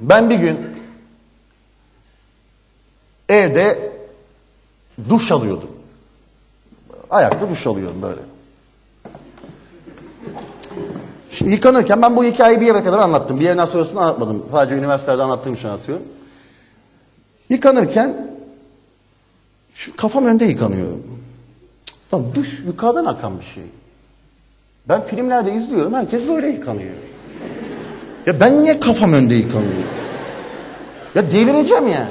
Ben bir gün evde duş alıyordum. Ayakta duş alıyorum böyle. Şimdi yıkanırken ben bu hikayeyi bir yere kadar anlattım. Bir yerden sonrasını anlatmadım. Sadece üniversitede anlattığım için anlatıyorum. Yıkanırken şu kafam önde yıkanıyorum. Lan duş yukarıdan akan bir şey. Ben filmlerde izliyorum herkes böyle yıkanıyor. Ya ben niye kafam önde yıkanıyorum? Ya delireceğim yani.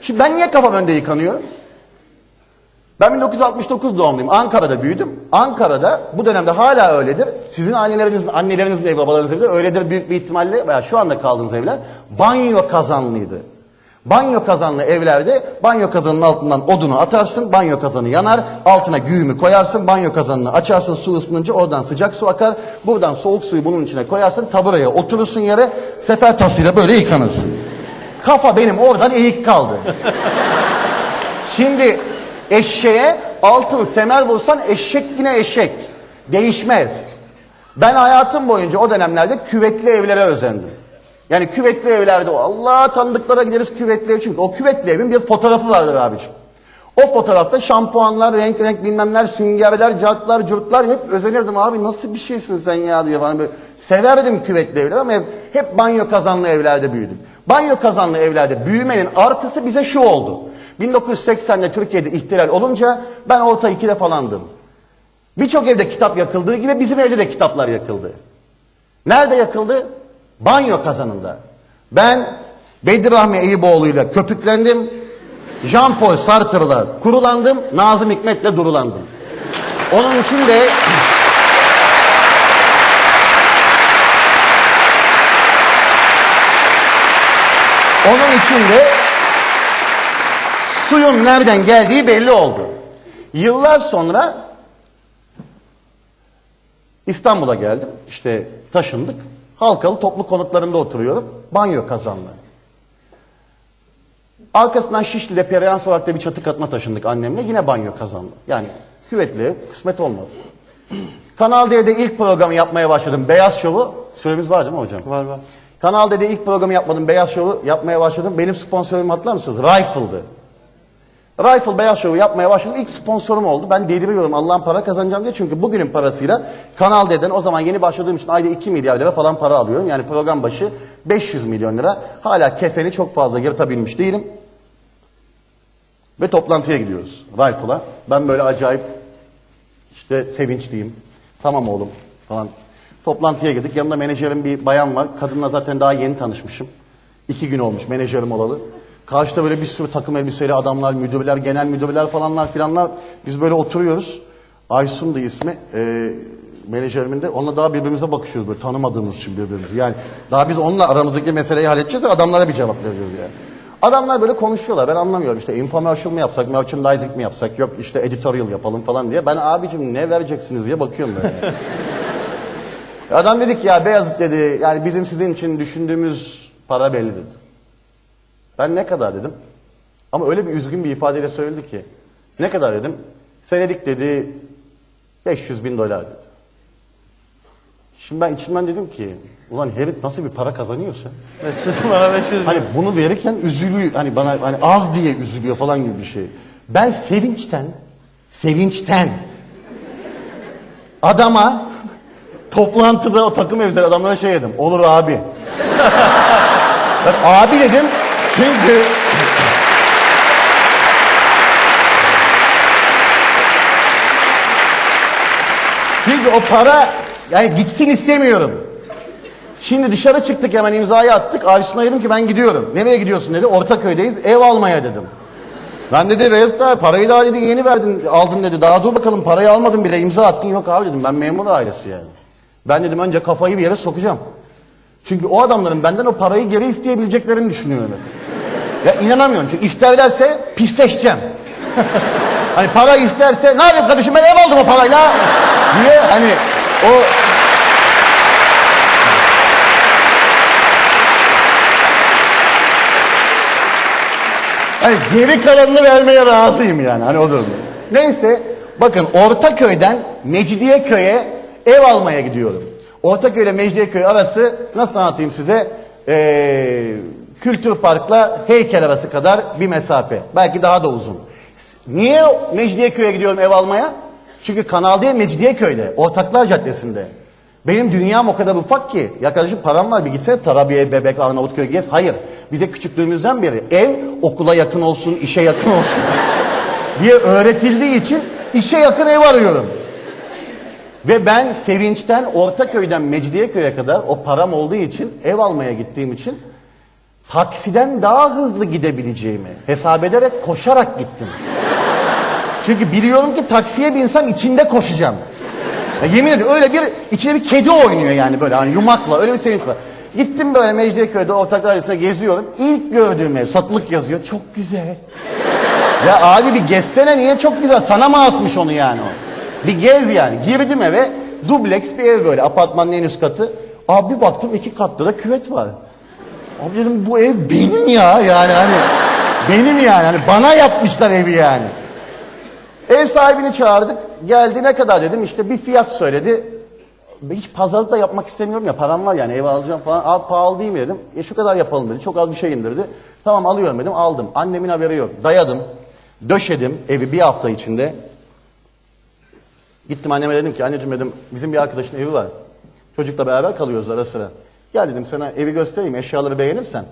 Şimdi ben niye kafam önde yıkanıyorum? Ben 1969 doğumluyum. Ankara'da büyüdüm. Ankara'da bu dönemde hala öyledir. Sizin annelerinizin, annelerinizin evi, babalarınızın de öyledir büyük bir ihtimalle veya şu anda kaldığınız evler banyo kazanlıydı. Banyo kazanlı evlerde banyo kazanının altından odunu atarsın, banyo kazanı yanar, altına güğümü koyarsın, banyo kazanını açarsın, su ısınınca oradan sıcak su akar, buradan soğuk suyu bunun içine koyarsın, taburaya oturursun yere, sefer tasıyla böyle yıkanırsın. Kafa benim oradan eğik kaldı. Şimdi eşeğe altın semer vursan eşek yine eşek. Değişmez. Ben hayatım boyunca o dönemlerde küvetli evlere özendim. Yani küvetli evlerde o Allah tanıdıklara gideriz küvetli ev. Çünkü o küvetli evin bir fotoğrafı vardır abiciğim. O fotoğrafta şampuanlar, renk renk bilmemler, süngerler, cartlar, curtlar hep özenirdim abi nasıl bir şeysin sen ya diye bana böyle. Severdim küvetli evleri ama hep, hep banyo kazanlı evlerde büyüdüm. Banyo kazanlı evlerde büyümenin artısı bize şu oldu. 1980'de Türkiye'de ihtilal olunca ben orta ikide falandım. Birçok evde kitap yakıldığı gibi bizim evde de kitaplar yakıldı. Nerede yakıldı? Banyo kazanında. Ben Bedir Rahmi Eyüboğlu'yla köpüklendim. Jean-Paul Sartre'la kurulandım. Nazım Hikmet'le durulandım. Onun için de onun için de suyun nereden geldiği belli oldu. Yıllar sonra İstanbul'a geldim. İşte taşındık. Halkalı toplu konutlarında oturuyorum. Banyo kazanlı. Arkasından Şişli'de Perihan Sokak'ta bir çatı katına taşındık annemle. Yine banyo kazanlı. Yani küvetli kısmet olmadı. Kanal D'de ilk programı yapmaya başladım. Beyaz Şov'u. Süremiz var değil mi hocam? Var var. Kanal D'de ilk programı yapmadım. Beyaz Şov'u yapmaya başladım. Benim sponsorum hatırlar mısınız? Rifle'dı. Rifle Beyaz Şov'u yapmaya başladım. İlk sponsorum oldu. Ben deliriyorum Allah'ın para kazanacağım diye. Çünkü bugünün parasıyla Kanal D'den o zaman yeni başladığım için ayda 2 milyar lira falan para alıyorum. Yani program başı 500 milyon lira. Hala kefeni çok fazla yırtabilmiş değilim. Ve toplantıya gidiyoruz Rifle'a. Ben böyle acayip işte sevinçliyim. Tamam oğlum falan. Toplantıya girdik. Yanımda menajerim bir bayan var. Kadınla zaten daha yeni tanışmışım. İki gün olmuş menajerim olalı. Karşıda böyle bir sürü takım elbiseli adamlar, müdürler, genel müdürler falanlar filanlar. Biz böyle oturuyoruz. Aysun'du ismi. Ee, menajerimin de. Onunla daha birbirimize bakışıyoruz böyle tanımadığımız için birbirimizi. Yani daha biz onunla aramızdaki meseleyi halledeceğiz de adamlara bir cevap veriyoruz yani. Adamlar böyle konuşuyorlar. Ben anlamıyorum işte infomercial mı yapsak, merchandising mi yapsak, yok işte editorial yapalım falan diye. Ben abicim ne vereceksiniz diye bakıyorum böyle. Adam dedik ya Beyazıt dedi yani bizim sizin için düşündüğümüz para belli dedi. Ben ne kadar dedim. Ama öyle bir üzgün bir ifadeyle söyledi ki. Ne kadar dedim. Senelik dedi 500 bin dolar dedi. Şimdi ben içimden dedim ki ulan herif nasıl bir para kazanıyorsa. Evet, siz bana 500 Hani bunu verirken üzülüyor. Hani bana hani az diye üzülüyor falan gibi bir şey. Ben sevinçten, sevinçten adama toplantıda o takım elbiseli adamlara şey dedim. Olur abi. ben abi dedim çünkü çünkü o para yani gitsin istemiyorum. Şimdi dışarı çıktık hemen imzayı attık. Aysun'a dedim ki ben gidiyorum. Nereye gidiyorsun dedi. Ortaköy'deyiz. Ev almaya dedim. Ben dedi Beyazıt abi parayı daha dedi yeni verdin aldın dedi. Daha dur bakalım parayı almadın bile imza attın. Yok abi dedim ben memur ailesi yani. Ben dedim önce kafayı bir yere sokacağım. Çünkü o adamların benden o parayı geri isteyebileceklerini düşünüyorum. Ya inanamıyorum çünkü isterlerse pisleşeceğim. hani para isterse ne yapayım kardeşim ben ev aldım o parayla diye hani o Hani geri kalanını vermeye razıyım yani. Hani o durumda. Neyse bakın Ortaköy'den Mecidiyeköy'e ev almaya gidiyorum. Ortaköy ile Mecidiyeköy arası nasıl anlatayım size? eee, Kültür Park'la heykel arası kadar bir mesafe. Belki daha da uzun. Niye Mecidiyeköy'e gidiyorum ev almaya? Çünkü Kanal D Mecidiyeköy'de, Ortaklar Caddesi'nde. Benim dünyam o kadar ufak ki. Ya kardeşim param var bir gitsene Tarabya'ya, Bebek, Arnavutköy gez. Hayır. Bize küçüklüğümüzden beri ev okula yakın olsun, işe yakın olsun diye öğretildiği için işe yakın ev arıyorum. Ve ben sevinçten Ortaköy'den Mecidiyeköy'e kadar o param olduğu için ev almaya gittiğim için taksiden daha hızlı gidebileceğimi hesap ederek koşarak gittim. Çünkü biliyorum ki taksiye binsem içinde koşacağım. Ya yemin ediyorum öyle bir içine bir kedi oynuyor yani böyle hani yumakla öyle bir sevinç var. Gittim böyle Mecidiyeköy'de ortaklar arasında geziyorum. İlk gördüğüm ev satılık yazıyor. Çok güzel. Ya abi bir gezsene niye çok güzel? Sana mı asmış onu yani o? Bir gez yani. Girdim eve. Dubleks bir ev böyle. Apartmanın en üst katı. Abi baktım iki katlı da küvet var. Abi dedim bu ev benim ya yani hani. Benim yani hani bana yapmışlar evi yani. Ev sahibini çağırdık. Geldi ne kadar dedim işte bir fiyat söyledi. Hiç pazarlık da yapmak istemiyorum ya param var yani ev alacağım falan. Abi pahalı değil mi dedim. E şu kadar yapalım dedi. Çok az bir şey indirdi. Tamam alıyorum dedim aldım. Annemin haberi yok. Dayadım. Döşedim evi bir hafta içinde. Gittim anneme dedim ki anneciğim dedim bizim bir arkadaşın evi var. Çocukla beraber kalıyoruz ara sıra. Gel dedim sana evi göstereyim eşyaları beğenirsen.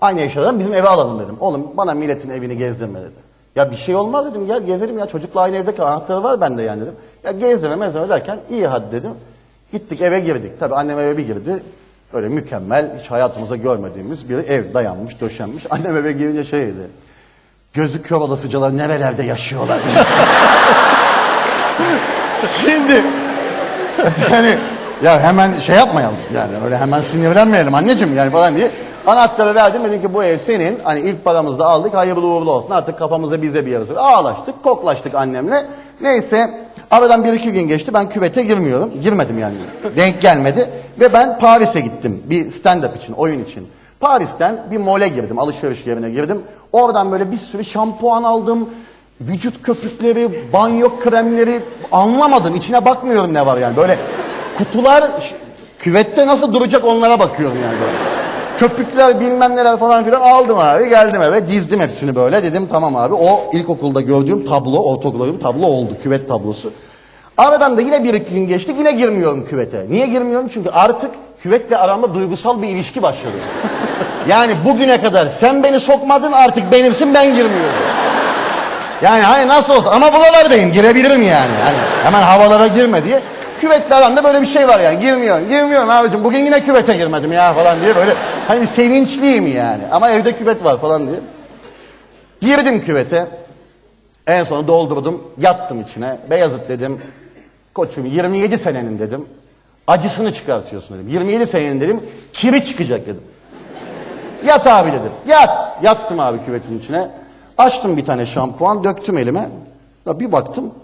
Aynı eşyadan bizim eve alalım dedim. Oğlum bana milletin evini gezdirme dedi. Ya bir şey olmaz dedim gel gezelim ya çocukla aynı evde kal anahtarı var bende yani dedim. Ya gezdirme mezdirme derken iyi hadi dedim. Gittik eve girdik. Tabii annem eve bir girdi. Böyle mükemmel hiç hayatımızda görmediğimiz bir ev dayanmış döşenmiş. Annem eve girince şey dedi. Gözü kör olasıcalar nerelerde yaşıyorlar. Şimdi yani ya hemen şey yapmayalım yani öyle hemen sinirlenmeyelim anneciğim yani falan diye. Anahtarı verdim dedim ki bu ev senin. Hani ilk paramızı da aldık hayırlı uğurlu olsun. Artık kafamıza bize bir yarısı. Ağlaştık koklaştık annemle. Neyse aradan bir iki gün geçti ben küvete girmiyorum. Girmedim yani. Denk gelmedi. Ve ben Paris'e gittim bir stand-up için oyun için. Paris'ten bir mole girdim alışveriş yerine girdim. Oradan böyle bir sürü şampuan aldım. Vücut köpükleri, banyo kremleri anlamadım. İçine bakmıyorum ne var yani. Böyle kutular küvette nasıl duracak onlara bakıyorum yani. Köpükler bilmem neler falan filan aldım abi geldim eve dizdim hepsini böyle dedim tamam abi o ilkokulda gördüğüm tablo ortaokulda tablo oldu küvet tablosu. Aradan da yine bir iki gün geçti yine girmiyorum küvete. Niye girmiyorum? Çünkü artık küvetle aramda duygusal bir ilişki başladı. Yani bugüne kadar sen beni sokmadın artık benimsin ben girmiyorum. Yani hani nasıl olsa ama buralardayım girebilirim yani. Hani hemen havalara girme diye. Küvetle aranda böyle bir şey var yani. Girmiyorum, girmiyorum abicim. Bugün yine küvete girmedim ya falan diye böyle hani sevinçliyim yani. Ama evde küvet var falan diye. Girdim küvete. En son doldurdum. Yattım içine. Beyazıt dedim. Koçum 27 senenin dedim. Acısını çıkartıyorsun dedim. 27 senenin dedim. Kiri çıkacak dedim. Yat abi dedim. Yat. Yattım abi küvetin içine. Açtım bir tane şampuan, döktüm elime. Ya bir baktım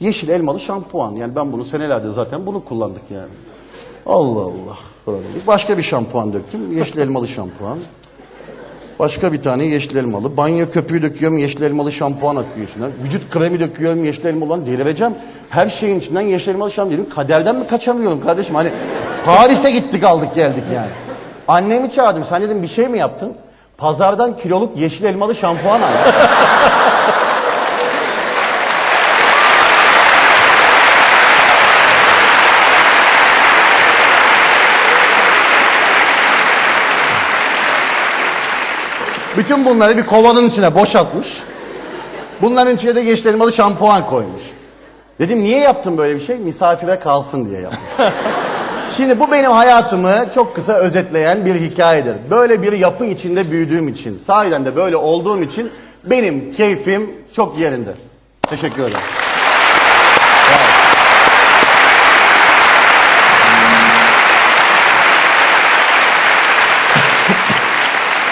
yeşil elmalı şampuan. Yani ben bunu senelerde zaten bunu kullandık yani. Allah Allah. Başka bir şampuan döktüm. Yeşil elmalı şampuan. Başka bir tane yeşil elmalı. Banyo köpüğü döküyorum, yeşil elmalı şampuan akıyor içinden. Vücut kremi döküyorum, yeşil elmalı olan delireceğim. Her şeyin içinden yeşil elmalı şampuan dedim. Kaderden mi kaçamıyorum kardeşim? Hani Paris'e gittik aldık geldik yani. Annemi çağırdım. Sen dedim bir şey mi yaptın? Pazardan kiloluk yeşil elmalı şampuan aldım. Bütün bunları bir kovanın içine boşaltmış. Bunların içine de yeşil elmalı şampuan koymuş. Dedim niye yaptın böyle bir şey? Misafire kalsın diye yaptım. Şimdi bu benim hayatımı çok kısa özetleyen bir hikayedir. Böyle bir yapı içinde büyüdüğüm için, sahiden de böyle olduğum için benim keyfim çok yerinde. Teşekkür ederim.